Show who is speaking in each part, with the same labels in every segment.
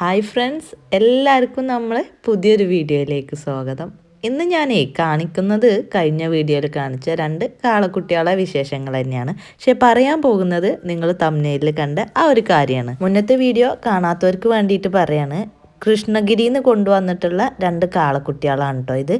Speaker 1: Hi friends എല്ലാവർക്കും നമ്മൾ പുതിയൊരു വീഡിയോയിലേക്ക് സ്വാഗതം. ഇന്ന് ഞാനേ കാണിക്കുന്നത് കഴിഞ്ഞ വീഡിയോയിൽ കാണിച്ച രണ്ട് കാളക്കുട്ടികളെ വിശേഷങ്ങൾ തന്നെയാണ്. പക്ഷെ പറയാൻ പോകുന്നത് നിങ്ങൾ തമ്നയിൽ കണ്ട ആ ഒരു കാര്യമാണ്. മുന്നത്തെ വീഡിയോ കാണാത്തവർക്ക് വേണ്ടിയിട്ട് പറയാണ് കൃഷ്ണഗിരിയിൽ നിന്ന് കൊണ്ടുവന്നിട്ടുള്ള രണ്ട് കാളക്കുട്ടികളാണ് കേട്ടോ ഇത്.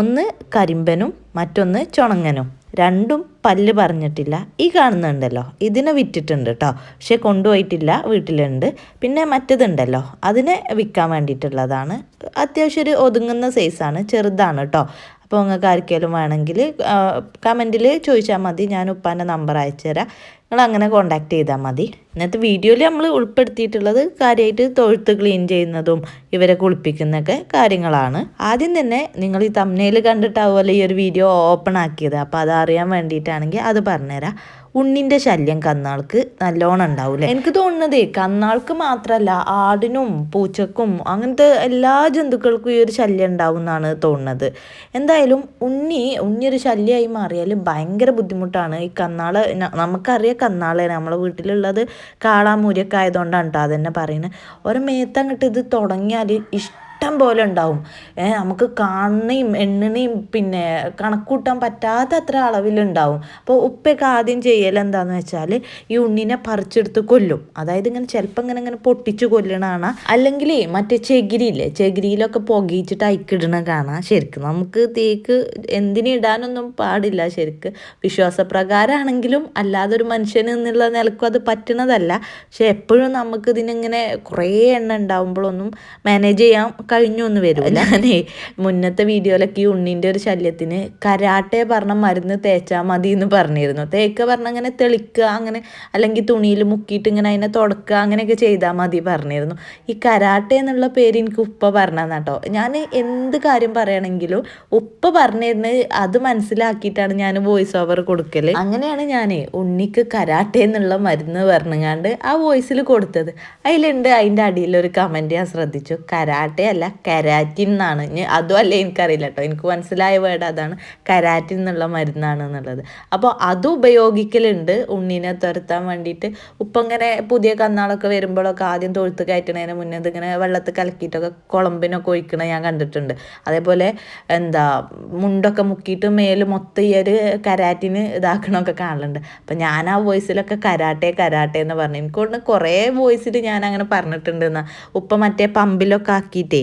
Speaker 1: ഒന്ന് കരിമ്പനും മറ്റൊന്ന് ചുണങ്ങനും. രണ്ടും പല്ല് പറഞ്ഞിട്ടില്ല. ഈ കാണുന്നുണ്ടല്ലോ. ഇതിനെ വിറ്റിട്ടുണ്ട് കേട്ടോ പക്ഷെ കൊണ്ടുപോയിട്ടില്ല. വീട്ടിലുണ്ട്. പിന്നെ മറ്റതുണ്ടല്ലോ. അതിനെ വിൽക്കാൻ വേണ്ടിയിട്ടുള്ളതാണ്. അത്യാവശ്യം ഒരു ഒതുങ്ങുന്ന സൈസാണ് ചെറുതാണ് കേട്ടോ അപ്പോൾ നിങ്ങൾക്ക് ആർക്കെങ്കിലും വേണമെങ്കിൽ കമന്റിൽ ചോദിച്ചാൽ മതി. ഞാൻ ഉപ്പാന്റെ നമ്പർ അയച്ചു തരാം. നിങ്ങൾ അങ്ങനെ കോണ്ടാക്ട് ചെയ്താൽ മതി. ഇന്നത്തെ വീഡിയോയിൽ നമ്മൾ ഉൾപ്പെടുത്തിയിട്ടുള്ളത് കാര്യമായിട്ട് തൊഴുത്ത് ക്ലീൻ ചെയ്യുന്നതും ഇവരെ കുളിപ്പിക്കുന്നൊക്കെ കാര്യങ്ങളാണ്. ആദ്യം തന്നെ നിങ്ങൾ ഈ തമ്മനയിൽ കണ്ടിട്ടാവുമല്ലോ ഈ ഒരു വീഡിയോ ഓപ്പൺ ആക്കിയത്. അപ്പോൾ അത് അറിയാൻ വേണ്ടിയിട്ടാണെങ്കിൽ അത് പറഞ്ഞുതരാം. ഉണ്ണിന്റെ ശല്യം കന്നാൾക്ക് നല്ലോണം ഉണ്ടാവില്ലേ എനിക്ക് തോന്നുന്നത് കന്നാൾക്ക് മാത്രമല്ല ആടിനും പൂച്ചക്കും അങ്ങനത്തെ എല്ലാ ജന്തുക്കൾക്കും ഈ ഒരു ശല്യം ഉണ്ടാവും എന്നാണ് തോന്നുന്നത്. എന്തായാലും ഉണ്ണി ഉണ്ണി ഒരു ശല്യമായി മാറിയാൽ ഭയങ്കര ബുദ്ധിമുട്ടാണ്. ഈ കന്നാൾ നമുക്കറിയാം കന്നാളെ നമ്മളെ വീട്ടിലുള്ളത് കാളാമൂരിയൊക്കെ ആയതുകൊണ്ടാണ് കേട്ടോ അതെന്നെ പറയുന്നത്. ഒരു മേത്തങ്ങട്ട് ഇത് തുടങ്ങിയാൽ ഇഷ്ടം ഇഷ്ടം പോലെ ഉണ്ടാവും. നമുക്ക് കാണണയും എണ്ണണയും പിന്നെ കണക്കൂട്ടാൻ പറ്റാത്ത അത്ര അളവിലുണ്ടാവും. അപ്പോൾ ഉപ്പയൊക്കെ ആദ്യം ചെയ്യൽ എന്താണെന്ന് വെച്ചാൽ ഈ ഉണ്ണിനെ പറിച്ചെടുത്ത് കൊല്ലും. അതായത് ഇങ്ങനെ ചിലപ്പോൾ ഇങ്ങനെ ഇങ്ങനെ പൊട്ടിച്ച് കൊല്ലണാണ്. അല്ലെങ്കിൽ മറ്റേ ചെകിരിയില്ലേ ചെകിരിയിലൊക്കെ പുകയിച്ചിട്ട് അയക്കിടണ കാണാം ശരിക്കും. നമുക്ക് തേക്ക് എന്തിനിടാനൊന്നും പാടില്ല ശരിക്ക്. വിശ്വാസപ്രകാരമാണെങ്കിലും അല്ലാതെ ഒരു മനുഷ്യന് എന്നുള്ള നിലക്കും അത് പറ്റണതല്ല. പക്ഷെ എപ്പോഴും നമുക്ക് ഇതിനിങ്ങനെ കുറേ എണ്ണ ഉണ്ടാവുമ്പോഴൊന്നും മാനേജ് ചെയ്യാൻ കഴിഞ്ഞു എന്ന് വരും ഞാനേ മുന്നത്തെ വീഡിയോയിലൊക്കെ ഈ ഉണ്ണിന്റെ ഒരു ശല്യത്തിന് കരാട്ടെ പറഞ്ഞ മരുന്ന് തേച്ചാൽ മതി എന്ന് പറഞ്ഞിരുന്നു. തേക്ക പറഞ്ഞ അങ്ങനെ തെളിക്കുക അങ്ങനെ അല്ലെങ്കിൽ തുണിയിൽ മുക്കിയിട്ട് ഇങ്ങനെ അതിനെ തുടക്കുക അങ്ങനെയൊക്കെ ചെയ്താൽ മതി പറഞ്ഞിരുന്നു. ഈ കരാട്ടെ എന്നുള്ള പേര് എനിക്ക് ഉപ്പ പറഞ്ഞതാണ് കേട്ടോ ഞാൻ എന്ത് കാര്യം പറയണമെങ്കിലും ഉപ്പ പറഞ്ഞിരുന്നത് അത് മനസ്സിലാക്കിയിട്ടാണ് ഞാൻ വോയിസ് ഓവർ കൊടുക്കൽ അങ്ങനെയാണ് ഞാൻ ഉണ്ണിക്ക് കരാട്ടെ എന്നുള്ള മരുന്ന് പറഞ്ഞങ്ങാണ്ട് ആ വോയിസിൽ കൊടുത്തത്. അതിലുണ്ട് അതിന്റെ അടിയിൽ ഒരു കമന്റ് ഞാൻ ശ്രദ്ധിച്ചു. കരാട്ടെ അല്ല കരാറ്റിൻ എന്നാണ് അതും അല്ല എനിക്കറിയില്ല കേട്ടോ എനിക്ക് മനസ്സിലായ വേർഡ് അതാണ് കരാറ്റിൻ എന്നുള്ള മരുന്നാണ് എന്നുള്ളത് അപ്പോൾ അത് ഉപയോഗിക്കലുണ്ട്. ഉണ്ണിനെ തുരത്താൻ വേണ്ടിയിട്ട്. ഉപ്പ ഇങ്ങനെ പുതിയ കന്നാളൊക്കെ വരുമ്പോഴൊക്കെ ആദ്യം തൊഴുത്ത് കയറ്റണതിന് മുന്നേ ഇതിങ്ങനെ വെള്ളത്തിൽ കലക്കിയിട്ടൊക്കെ കുളമ്പിനൊക്കെ ഒഴിക്കണ ഞാൻ കണ്ടിട്ടുണ്ട്. അതേപോലെ എന്താ മുണ്ടൊക്കെ മുക്കിയിട്ട് മേൽ മൊത്തം ഈ ഒരു കരാറ്റിന് ഇതാക്കണമൊക്കെ കാണലുണ്ട്. അപ്പം ഞാൻ ആ വോയിസിലൊക്കെ കരാട്ടെ കരാട്ടെ എന്ന് പറഞ്ഞു. എനിക്കൊണ്ട് കുറേ വോയിസിൽ ഞാൻ അങ്ങനെ പറഞ്ഞിട്ടുണ്ട് ഉപ്പ മറ്റേ പമ്പിലൊക്കെ ആക്കിയിട്ടേ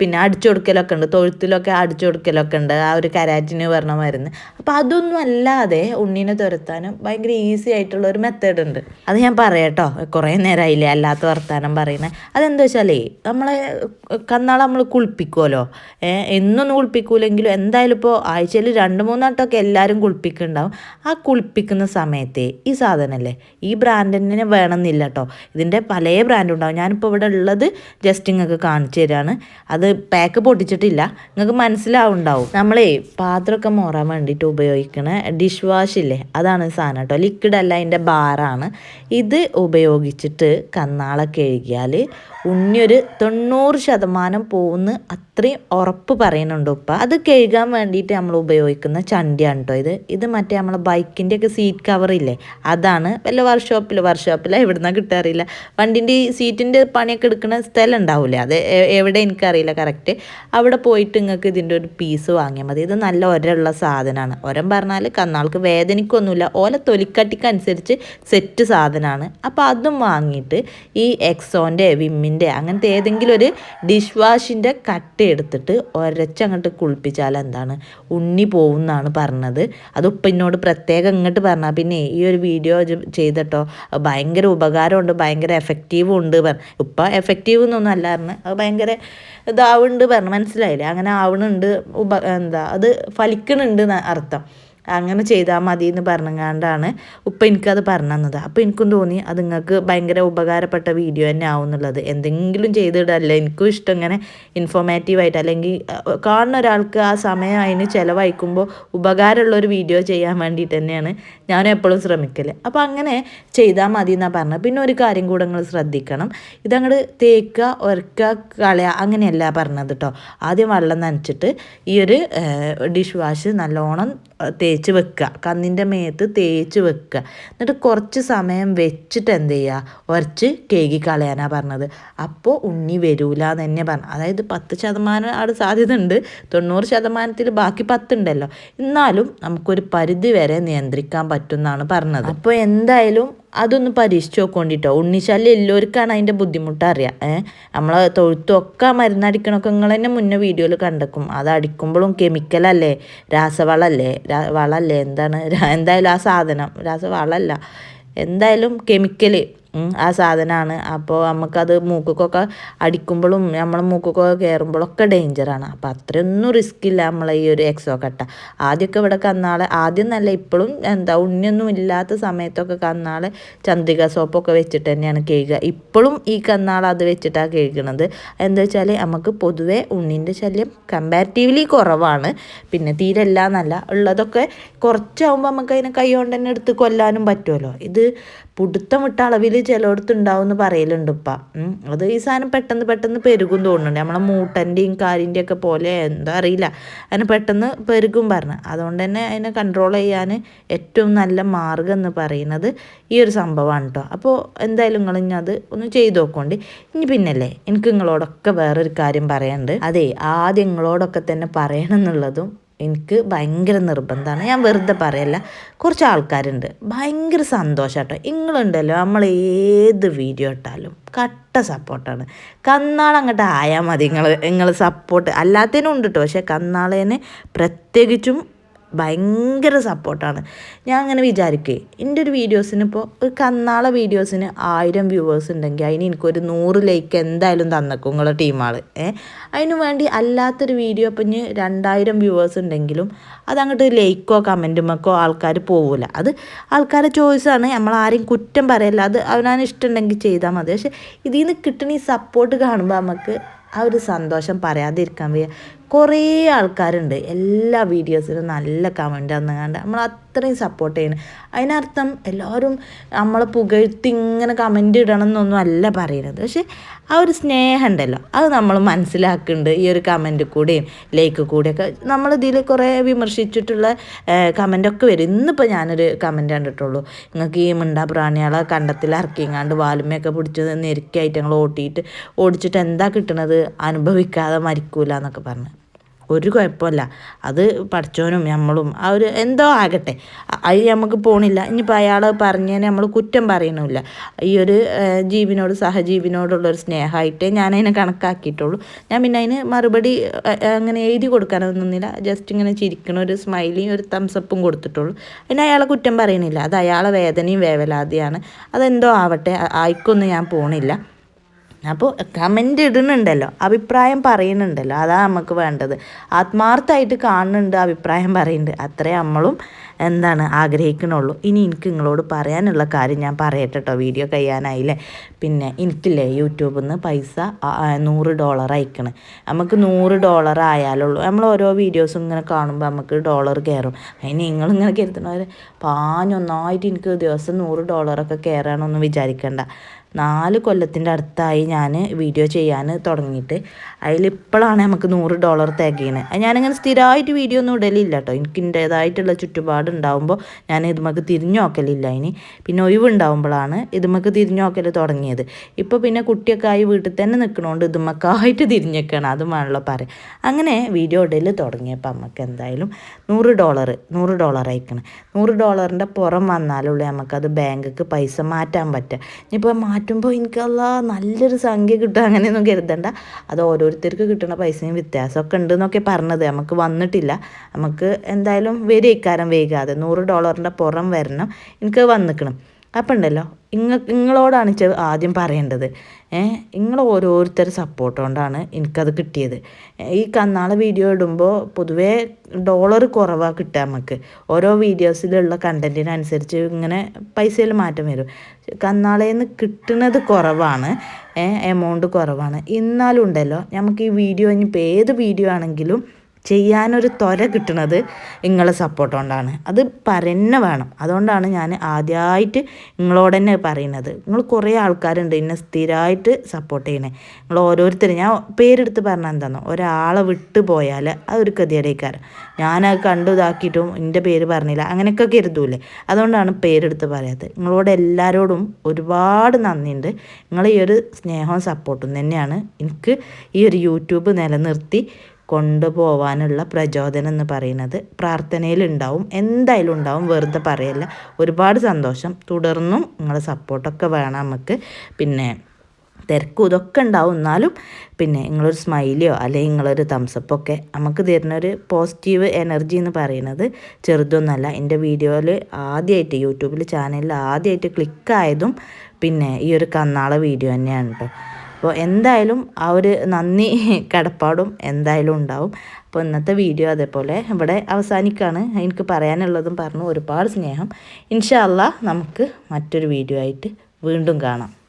Speaker 1: പിന്നെ അടിച്ചു കൊടുക്കലൊക്കെ ഉണ്ട്. തൊഴുത്തിലൊക്കെ അടിച്ചു കൊടുക്കലൊക്കെ ഉണ്ട്. ആ ഒരു കരാറ്റിന് പറഞ്ഞ മരുന്ന്. അപ്പോൾ അതൊന്നും അല്ലാതെ ഉണ്ണീനെ തുരത്താനും ഭയങ്കര ഈസി ആയിട്ടുള്ള ഒരു മെത്തേഡ് ഉണ്ട്. അത് ഞാൻ പറയാട്ടോ കുറേ നേരമായില്ലേ അല്ലാത്ത വർത്താനം പറയുന്നത് അതെന്താ വെച്ചാലേ നമ്മളെ കന്നാളെ നമ്മൾ കുളിപ്പിക്കുമല്ലോ എന്നൊന്നും കുളിപ്പിക്കൂലെങ്കിലും എന്തായാലും ഇപ്പോൾ ആഴ്ചയിൽ രണ്ട് മൂന്നാട്ടൊക്കെ എല്ലാവരും കുളിപ്പിക്കുന്നുണ്ടാവും. ആ കുളിപ്പിക്കുന്ന സമയത്തെ ഈ സാധനമല്ലേ ഈ ബ്രാൻഡ് തന്നെ വേണമെന്നില്ല കേട്ടോ ഇതിന്റെ പല ബ്രാൻഡ് ഉണ്ടാവും. ഞാനിപ്പോൾ ഇവിടെ ഉള്ളത് ജസ്റ്റ് നിങ്ങൾക്ക് കാണിച്ചു തരാണ്. അത് അത് പാക്ക് പൊട്ടിച്ചിട്ടില്ല. നിങ്ങൾക്ക് മനസ്സിലാവുണ്ടാവും. നമ്മളേ പാത്രമൊക്കെ മോറാൻ വേണ്ടിയിട്ട് ഉപയോഗിക്കുന്ന ഡിഷ് വാഷ് ഇല്ലേ അതാണ് സാധനം കേട്ടോ. ലിക്വിഡ് അല്ല അതിന്റെ ബാറാണ് ഇത് ഉപയോഗിച്ചിട്ട് കന്നാളെ കഴുകിയാൽ ഉണ്ണിയൊരു തൊണ്ണൂറ് ശതമാനം പോകുന്ന അത്രയും ഉറപ്പ് പറയുന്നുണ്ട് ഉപ്പ. അത് കഴുകാൻ വേണ്ടിയിട്ട് നമ്മൾ ഉപയോഗിക്കുന്ന ചണ്ടിയാണ് കേട്ടോ ഇത്. ഇത് മറ്റേ നമ്മളെ ബൈക്കിന്റെ ഒക്കെ സീറ്റ് കവർ ഇല്ലേ? അതാണ്. വല്ല വർക്ക്ഷോപ്പിൽ വർക്ക്ഷോപ്പിൽ എവിടുന്ന കിട്ടാറില്ല. വണ്ടിന്റെ ഈ സീറ്റിന്റെ പണിയൊക്കെ എടുക്കുന്ന സ്ഥലം ഉണ്ടാവില്ലേ അത് എവിടെ എനിക്കറിയില്ല കറക്റ്റ് അവിടെ പോയിട്ട് നിങ്ങൾക്ക് ഇതിന്റെ ഒരു പീസ് വാങ്ങിയാൽ മതി. ഇത് നല്ല ഒരുള്ള സാധനമാണ് ഒരം പറഞ്ഞാൽ കന്നാൾക്ക് വേദനിക്കൊന്നുമില്ല. ഓല തൊലിക്കട്ടിക്കനുസരിച്ച് സെറ്റ് സാധനമാണ് അപ്പോൾ അതും വാങ്ങിയിട്ട് ഈ എക്സോന്റെ വിമ്മിന്റെ ലിക്വിഡിന്റെ അങ്ങനത്തെ ഏതെങ്കിലും ഒരു ഡിഷ് വാഷിന്റെ കട്ട എടുത്തിട്ട് ഒരച്ചങ്ങോട്ട് കുളിപ്പിച്ചാൽ എന്താണ്? ഉണ്ണി പോകുന്നാണ് പറഞ്ഞത്. അത് ഉപ്പിനോട് പ്രത്യേകം ഇങ്ങോട്ട് പറഞ്ഞാൽ പിന്നെ ഈ ഒരു വീഡിയോ ചെയ്തിട്ടോ? ഭയങ്കര ഉപകാരമുണ്ട് ഭയങ്കര എഫക്റ്റീവും ഉണ്ട് പറഞ്ഞു ഉപ്പ എഫക്റ്റീവ് എന്നൊന്നും അല്ലായിരുന്നു അത് ഭയങ്കര ഇതാവുന്നുണ്ട് പറഞ്ഞു മനസ്സിലായില്ലേ? അങ്ങനെ ആവണുണ്ട് ഉപ എന്താ അത് ഫലിക്കണുണ്ട് അർത്ഥം. അങ്ങനെ ചെയ്താൽ മതി എന്ന് പറഞ്ഞങ്ങാണ്ടാണ് ഉപ്പ എനിക്കത് പറഞ്ഞു തന്നത് അപ്പോൾ എനിക്കും തോന്നി അത് നിങ്ങൾക്ക് ഭയങ്കര ഉപകാരപ്പെട്ട വീഡിയോ തന്നെ ആവുന്നുള്ളത് എന്തെങ്കിലും ചെയ്തിടല്ല? എനിക്കും ഇഷ്ടം ഇങ്ങനെ ഇൻഫോർമേറ്റീവായിട്ട് അല്ലെങ്കിൽ കാണുന്ന ഒരാൾക്ക് ആ സമയം അതിന് ചിലവഴിക്കുമ്പോൾ ഉപകാരമുള്ള ഒരു വീഡിയോ ചെയ്യാൻ വേണ്ടിയിട്ട് തന്നെയാണ് ഞാൻ എപ്പോഴും ശ്രമിക്കൽ അപ്പോൾ അങ്ങനെ ചെയ്താൽ മതി എന്നാണ് പറഞ്ഞത്. പിന്നെ ഒരു കാര്യം കൂടെ നിങ്ങൾ ശ്രദ്ധിക്കണം. ഇതങ്ങോട്ട് തേക്കുക ഉരക്കുക കളയുക അങ്ങനെയല്ല പറഞ്ഞത് കേട്ടോ ആദ്യം വെള്ളം നനച്ചിട്ട് ഈ ഒരു ഡിഷ് വാഷ് നല്ലോണം തേച്ച് വെക്കുക. കന്നിന്റെ മേത്ത് തേച്ച് വെക്കുക. എന്നിട്ട് കുറച്ച് സമയം വെച്ചിട്ട് എന്ത് ചെയ്യുക? ഉരച്ച് കേകി കളയാനാണ് പറഞ്ഞത്. അപ്പോൾ ഉണ്ണി വരൂല എന്ന് തന്നെ പറഞ്ഞു. അതായത് പത്ത് ശതമാനം അവിടെ സാധ്യത ഉണ്ട് തൊണ്ണൂറ് ശതമാനത്തിൽ ബാക്കി പത്തുണ്ടല്ലോ. എന്നാലും നമുക്കൊരു പരിധി വരെ നിയന്ത്രിക്കാൻ പറ്റും എന്നാണ് പറഞ്ഞത്. അപ്പോൾ എന്തായാലും അതൊന്ന് പരീക്ഷിച്ച് നോക്കൊണ്ടിട്ടോ. ഉണ്ണിശല്യം എല്ലാവർക്കാണ് അതിന്റെ ബുദ്ധിമുട്ട് അറിയാം. ഏഹ് നമ്മളെ തൊഴുത്തൊക്കെ മരുന്നടിക്കണമൊക്കെ നിങ്ങൾ തന്നെ മുന്നേ വീഡിയോയിൽ കണ്ടെക്കും. അത് അടിക്കുമ്പോഴും കെമിക്കലല്ലേ രാസവളല്ലേ? വളല്ലേ? എന്താണ്? എന്തായാലും ആ സാധനം രാസവളല്ല. എന്തായാലും കെമിക്കൽ ആ സാധനമാണ് അപ്പോൾ നമുക്കത് മൂക്കൊക്കെ അടിക്കുമ്പോഴും നമ്മളെ മൂക്കൊക്കെ കയറുമ്പോഴൊക്കെ ഡേഞ്ചറാണ് അപ്പോൾ അത്രയൊന്നും റിസ്ക് ഇല്ല നമ്മളെ ഈ ഒരു എക്സോ കട്ട. ആദ്യമൊക്കെ ഇവിടെ കന്നാളെ ആദ്യം നല്ല ഇപ്പോഴും എന്താ ഉണ്ണിയൊന്നും ഇല്ലാത്ത സമയത്തൊക്കെ കന്നാളെ ചന്ദ്രിക സോപ്പൊക്കെ വെച്ചിട്ട് തന്നെയാണ് കഴുകുക ഇപ്പോഴും ഈ കന്നാൾ അത് വെച്ചിട്ടാണ് കഴുകണത് എന്താ വെച്ചാൽ നമുക്ക് പൊതുവേ ഉണ്ണിന്റെ ശല്യം കമ്പാരിറ്റീവ്ലി കുറവാണ്. പിന്നെ തീരെ ഇല്ല എന്നല്ല ഉള്ളതൊക്കെ കുറച്ചാകുമ്പോൾ നമുക്ക് അതിനെ കൈ കൊണ്ട് തന്നെ എടുത്ത് കൊല്ലാനും പറ്റുമല്ലോ ഇത് പുടുത്തം വിട്ട അളവിൽ ചിലയിടത്ത് ഉണ്ടാവും എന്ന് പറയലുണ്ട് ഇപ്പം അത് ഈ സാധനം പെട്ടെന്ന് പെട്ടെന്ന് പെരുകും തോന്നുന്നുണ്ട്. നമ്മളെ മൂട്ടന്റെയും കാലിന്റെയും ഒക്കെ പോലെ എന്താ അറിയില്ല. അതിന് പെട്ടെന്ന് പെരുകും പറഞ്ഞു. അതുകൊണ്ട് തന്നെ അതിനെ കൺട്രോൾ ചെയ്യാൻ ഏറ്റവും നല്ല മാർഗം എന്ന് പറയുന്നത് ഈ ഒരു സംഭവമാണ് കേട്ടോ അപ്പോൾ എന്തായാലും നിങ്ങൾ ഇനി അത് ഒന്ന് ചെയ്തു നോക്കോണ്ടി. ഇനി പിന്നല്ലേ എനിക്ക് നിങ്ങളോടൊക്കെ വേറൊരു കാര്യം പറയാനുണ്ട്. അതെ ആദ്യം നിങ്ങളോടൊക്കെ തന്നെ പറയണം എന്നുള്ളതും എനിക്ക് ഭയങ്കര നിർബന്ധമാണ്. ഞാൻ വെറുതെ പറയല്ല. കുറച്ച് ആൾക്കാരുണ്ട്. ഭയങ്കര സന്തോഷം കേട്ടോ നിങ്ങളുണ്ടല്ലോ നമ്മൾ ഏത് വീഡിയോ ഇട്ടാലും കട്ട സപ്പോർട്ടാണ്. കന്നാൾ അങ്ങോട്ട് ആയാൽ മതി. നിങ്ങൾ നിങ്ങൾ സപ്പോർട്ട് അല്ലാത്തതിനും ഉണ്ട് കേട്ടോ പക്ഷേ കന്നാളേനെ പ്രത്യേകിച്ചും ഭയങ്കര സപ്പോർട്ടാണ്. ഞാൻ അങ്ങനെ വിചാരിക്കേ എന്റെ ഒരു വീഡിയോസിന് ഇപ്പോൾ ഒരു കന്നാള വീഡിയോസിന് ആയിരം വ്യൂവേഴ്സ് ഉണ്ടെങ്കിൽ അതിന് എനിക്കൊരു നൂറ് ലൈക്ക് എന്തായാലും തന്നേക്കും നിങ്ങളുടെ ടീമാൾ ഏ? അതിന് വേണ്ടി അല്ലാത്തൊരു വീഡിയോ ഇപ്പം ഇനി രണ്ടായിരം വ്യൂവേഴ്സ് ഉണ്ടെങ്കിലും അതങ്ങോട്ട് ലൈക്കോ കമന്റുമൊക്കോ ആൾക്കാർ പോവില്ല അത് ആൾക്കാരുടെ ചോയ്സാണ് നമ്മൾ ആരെയും കുറ്റം പറയല്ല. അത് അവനാണ് ഇഷ്ടമുണ്ടെങ്കിൽ ചെയ്താൽ മതി. പക്ഷേ ഇതിൽ നിന്ന് കിട്ടുന്ന ഈ സപ്പോർട്ട് കാണുമ്പോൾ നമുക്ക് ആ ഒരു സന്തോഷം പറയാതിരിക്കാൻ വയ്യ. കുറേ ആൾക്കാരുണ്ട്. എല്ലാ വീഡിയോസിലും നല്ല കമന്റ് തന്നുകൊണ്ട് നമ്മൾ അത്രയും സപ്പോർട്ട് ചെയ്യണം. അതിനർത്ഥം എല്ലാവരും നമ്മളെ പുകഴ്ത്തി ഇങ്ങനെ കമന്റ് ഇടണം എന്നൊന്നും അല്ല പറയുന്നത് പക്ഷേ ആ ഒരു സ്നേഹം ഉണ്ടല്ലോ. അത് നമ്മൾ മനസ്സിലാക്കുന്നുണ്ട് ഈ ഒരു കമന്റ് കൂടെയും ലൈക്ക് കൂടെയൊക്കെ. നമ്മളിതിൽ കുറേ വിമർശിച്ചിട്ടുള്ള കമന്റൊക്കെ വരും. ഇന്നിപ്പോൾ ഞാനൊരു കമന്റ് കണ്ടിട്ടുള്ളൂ. നിങ്ങൾക്ക് ഈ മിണ്ടാ പ്രാണികളെ കണ്ടത്തിൽ ഇറക്കിങ്ങാണ്ട് വാലുമയൊക്കെ പിടിച്ച് നിരക്കായിട്ട് ഞങ്ങൾ ഓട്ടിയിട്ട് ഓടിച്ചിട്ട് എന്താ കിട്ടണത്? അനുഭവിക്കാതെ മരിക്കൂല എന്നൊക്കെ പറഞ്ഞു. ഒരു കുഴപ്പമില്ല. അത് പഠിച്ചവനും നമ്മളും. ആ ഒരു എന്തോ ആകട്ടെ. അത് നമുക്ക് പോണില്ല. ഇനിയിപ്പോൾ അയാൾ പറഞ്ഞതിന് നമ്മൾ കുറ്റം പറയണമില്ല. ഈ ഒരു ജീവിനോട് സഹജീവിനോടുള്ളൊരു സ്നേഹമായിട്ടേ ഞാൻ കണക്കാക്കിയിട്ടുള്ളൂ. ഞാൻ പിന്നെ അതിന് മറുപടി അങ്ങനെ എഴുതി കൊടുക്കാനൊന്നുമില്ല ജസ്റ്റ് ഇങ്ങനെ ചിരിക്കണ ഒരു സ്മൈലിയും ഒരു തംസപ്പും കൊടുത്തിട്ടുള്ളൂ. പിന്നെ അയാളെ കുറ്റം പറയണില്ല. അത് അയാളെ വേദനയും വേവലാതിയാണ്. അതെന്തോ ആവട്ടെ. ആയിക്കൊന്നും ഞാൻ പോണില്ല. അപ്പോൾ കമന്റ് ഇടുന്നുണ്ടല്ലോ അഭിപ്രായം പറയുന്നുണ്ടല്ലോ അതാണ് നമുക്ക് വേണ്ടത്. ആത്മാർത്ഥമായിട്ട് കാണുന്നുണ്ട് അഭിപ്രായം പറയുന്നുണ്ട്. അത്രേ നമ്മളും എന്താണ് ആഗ്രഹിക്കണുള്ളൂ ഇനി എനിക്ക് നിങ്ങളോട് പറയാനുള്ള കാര്യം ഞാൻ പറയട്ടെ കേട്ടോ വീഡിയോ കഴിയാനായില്ലേ? പിന്നെ എനിക്കില്ലേ യൂട്യൂബിൽ നിന്ന് പൈസ നൂറ് ഡോളർ അയക്കണം. നമുക്ക് നൂറ് ഡോളർ ആയാലുള്ളൂ. നമ്മൾ ഓരോ വീഡിയോസും ഇങ്ങനെ കാണുമ്പോൾ നമുക്ക് ഡോളർ കയറും. അതിന് നിങ്ങളിങ്ങനെ കരുതുന്നവർ പാഞ്ഞൊന്നായിട്ട് എനിക്ക് ദിവസം നൂറ് ഡോളറൊക്കെ കയറണമെന്ന് വിചാരിക്കണ്ട. നാല് കൊല്ലത്തിന്റെ അടുത്തായി ഞാൻ വീഡിയോ ചെയ്യാൻ തുടങ്ങിയിട്ട്. അതിലിപ്പോഴാണ് നമുക്ക് നൂറ് ഡോളർ തികയുന്നത് ഞാനിങ്ങനെ സ്ഥിരമായിട്ട് വീഡിയോ ഒന്നും ഇടലില്ല കേട്ടോ എനിക്ക് എന്റേതായിട്ടുള്ള ചുറ്റുപാട് ഉണ്ടാകുമ്പോൾ ഞാൻ ഇതുമക്ക് തിരിഞ്ഞു നോക്കലില്ല ഇനി. പിന്നെ ഒഴിവുണ്ടാകുമ്പോഴാണ് ഇതുമക്ക് തിരിഞ്ഞു നോക്കൽ തുടങ്ങിയത്. ഇപ്പോൾ പിന്നെ കുട്ടിയൊക്കെ ആയി വീട്ടിൽ തന്നെ നിൽക്കണോണ്ട് ഇതുമക്കായിട്ട് തിരിഞ്ഞേക്കാണ്. അതും വേണമല്ലോ പറയാം അങ്ങനെ വീഡിയോ ഇടൽ തുടങ്ങിയപ്പോൾ നമുക്ക് എന്തായാലും നൂറ് ഡോളർ നൂറ് ഡോളർ അയക്കണം. നൂറ് ഡോളറിന്റെ പുറം വന്നാലുള്ളൂ നമുക്കത് ബാങ്കിൽ പൈസ മാറ്റാൻ പറ്റുക. ഇനിയിപ്പോൾ മാറ്റുമ്പോൾ എനിക്കല്ല നല്ലൊരു സംഖ്യ കിട്ടും അങ്ങനെയൊന്നും കരുതണ്ട. അത് ഓരോരുത്തർക്ക് കിട്ടുന്ന പൈസയും വ്യത്യാസമൊക്കെ ഉണ്ട് എന്നൊക്കെ പറഞ്ഞത്. നമുക്ക് വന്നിട്ടില്ല. നമുക്ക് എന്തായാലും വരും വരിക്കാരം വൈകാതെ. നൂറ് ഡോളറിന്റെ പുറം വരണം. എനിക്ക് വന്നിക്കണം. അപ്പം ഉണ്ടല്ലോ ഇങ്ങ നിങ്ങളോടാണ് ആദ്യം പറയേണ്ടത്. നിങ്ങൾ ഓരോരുത്തർ സപ്പോർട്ട് കൊണ്ടാണ് എനിക്കത് കിട്ടിയത്. ഈ കന്നാളെ വീഡിയോ ഇടുമ്പോൾ പൊതുവേ ഡോളർ കുറവാണ് കിട്ടുക നമുക്ക് ഓരോ വീഡിയോസിലുള്ള കണ്ടന്റിനനുസരിച്ച് ഇങ്ങനെ പൈസയിൽ മാറ്റം വരും. കന്നാളയിൽ നിന്ന് കിട്ടുന്നത് കുറവാണ് എമൗണ്ട് കുറവാണ്. എന്നാലും ഉണ്ടല്ലോ നമുക്ക് ഈ വീഡിയോ ഇനിയിപ്പോൾ ഏത് വീഡിയോ ആണെങ്കിലും ചെയ്യാനൊരു ത്വര കിട്ടുന്നത് നിങ്ങളെ സപ്പോർട്ട് കൊണ്ടാണ്. അത് പറയുന്ന വേണം. അതുകൊണ്ടാണ് ഞാൻ ആദ്യമായിട്ട് നിങ്ങളോട് തന്നെ പറയുന്നത് നിങ്ങൾ കുറേ ആൾക്കാരുണ്ട് എന്നെ സ്ഥിരമായിട്ട് സപ്പോർട്ട് ചെയ്യണേ. നിങ്ങൾ ഓരോരുത്തരും ഞാൻ പേരെടുത്ത് പറഞ്ഞാൽ എന്താണോ ഒരാളെ വിട്ടു പോയാൽ അതൊരു ഗതിയുടെക്കാരം ഞാനത് കണ്ടു ഇതാക്കിയിട്ടും എന്റെ പേര് പറഞ്ഞില്ല. അങ്ങനെയൊക്കെ കരുതൂലേ. അതുകൊണ്ടാണ് പേരെടുത്ത് പറയാത്തത് നിങ്ങളോട് എല്ലാവരോടും ഒരുപാട് നന്ദിയുണ്ട് നിങ്ങൾ ഈ ഒരു സ്നേഹവും സപ്പോർട്ടും തന്നെയാണ് എനിക്ക് ഈ ഒരു യൂട്യൂബ് നിലനിർത്തി കൊണ്ടുപോകാനുള്ള പ്രചോദനം എന്ന് പറയുന്നത് പ്രാർത്ഥനയിലുണ്ടാവും. എന്തായാലും ഉണ്ടാവും വെറുതെ പറയല്ല. ഒരുപാട് സന്തോഷം. തുടർന്നും നിങ്ങളെ സപ്പോർട്ടൊക്കെ വേണം നമുക്ക്. പിന്നെ തിരക്കും ഇതൊക്കെ ഉണ്ടാവും. എന്നാലും പിന്നെ നിങ്ങളൊരു സ്മൈലിയോ അല്ലെങ്കിൽ നിങ്ങളൊരു തംസപ്പൊക്കെ നമുക്ക് തരുന്നൊരു പോസിറ്റീവ് എനർജി എന്ന് പറയുന്നത് ചെറുതൊന്നല്ല. എന്റെ വീഡിയോയിൽ ആദ്യമായിട്ട് യൂട്യൂബിൽ ചാനലിൽ ആദ്യമായിട്ട് ക്ലിക്കായതും പിന്നെ ഈ ഒരു കന്നാള വീഡിയോ തന്നെയാണ് കേട്ടോ അപ്പോൾ എന്തായാലും ആ ഒരു നന്ദി കടപ്പാടും എന്തായാലും ഉണ്ടാവും. അപ്പോൾ ഇന്നത്തെ വീഡിയോ അതേപോലെ ഇവിടെ അവസാനിക്കുകയാണ്. എനിക്ക് പറയാനുള്ളതും പറഞ്ഞു ഒരുപാട് സ്നേഹം. ഇൻഷാല്ല നമുക്ക് മറ്റൊരു വീഡിയോ ആയിട്ട് വീണ്ടും കാണാം.